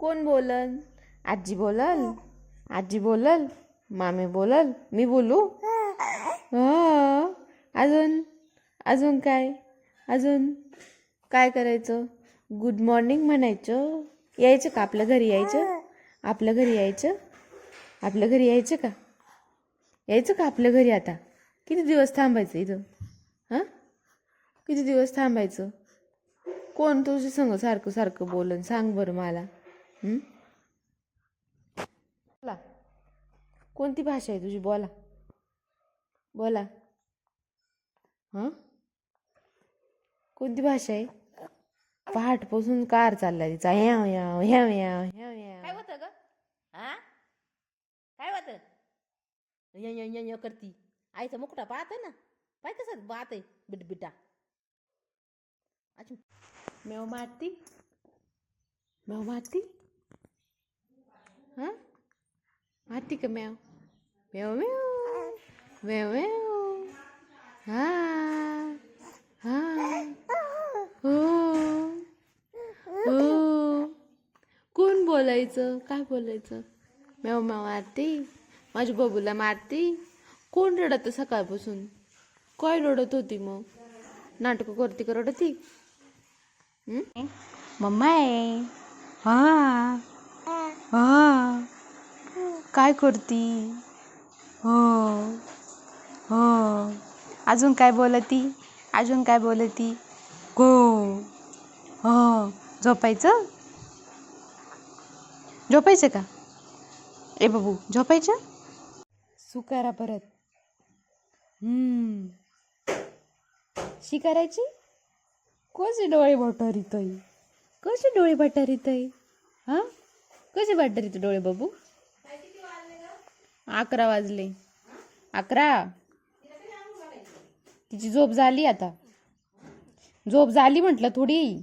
कोण बोलल? आजी बोलल? आजी बोलल? मामी बोलल? मी बोलू? अजून? अजून काय? अजून? काय करायचं? गुड मॉर्निंग म्हणायचं. यायचं का? आपल्या घरी यायचं? आपल्या घरी यायचं? आपल्या घरी यायचं का? यायचं का आपल्या घरी आता? किती दिवस थांबायचं इथं? हां? किती दिवस थांबायचं? कोण तुझ्या संग सारखं सारखं बोलन? सांग बरं मला? बोला. कोणती भाषा आहे तुझी? बोला. बोला. हां? कोणती भाषा आहे? पहाटपासून कार चाललाय तिचा. ह्याव ह्याव ह्याव ह्याव ह्याव ह्याव. काय होतं ग? हा? काय होतं? य य य य करती. आईचा मुकुटा पाहत ना? पाय कसं पाहत आहे बिट बिटा. अच्छा मेव मारती? मेव मारती? हां? मारती का मेव? मेव मेव. मेव मेव. हा हो हो कोण बोलायचं? काय बोलायचं? मेव मेव मारती? माझ्या बबूला मारती? कोण रडत सकाळपासून? काय रडत होती मग? नाटकं करते का रडती? मम्मा आहे. हा. हा. काय करती? हो. हो. अजून काय बोलती? अजून काय बोलती? गो. हो. झोपायचं? झोपायचं का? ए बाबू झोपायचं? सुकारा परत. शिकारायची? कसे डोळे बटारीतय? कसे डोळे बटारीतय? हा? कसे बटारीत डोळे बाबू? अकरा वाजले. अकरा? तिची झोप झाली आता. झोप झाली म्हटलं थोडी.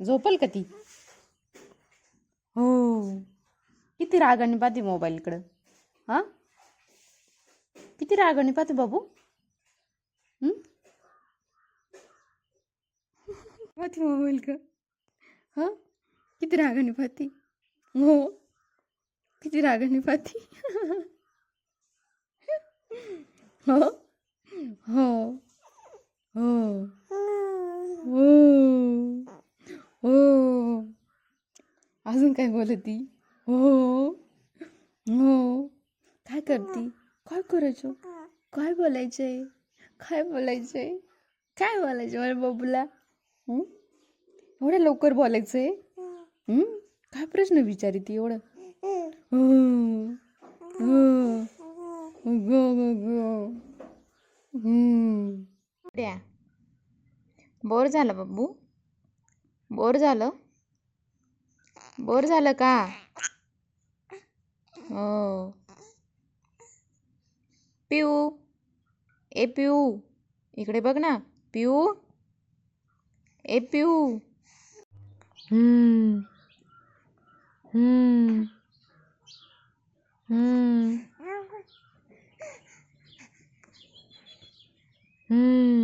झोपल का ती? हो. किती रागाने पाहते मोबाईलकडं हा? किती रागाने पाहते बाबू? पाहते मोबाईल का. हा? किती रागाने पाहते हो. किती रागाने पाहते हो. हो. हो. हो. हो. अजून काय बोलती? हो. करती? काय करायचं? काय बोलायचंय? काय बोलायचंय? काय बोलायचं मला बाबूला? एवढ्या लवकर बोलायचंय? काय प्रश्न विचारी ती एवढं? द्या. बोर झालं बाबू? बोर झालं? बोर झालं का? हो. पिऊ. ए पिऊ. इकडे बघ ना. पिऊ. ए पिऊ. हम्म. हम्म. हम्म. हम्म.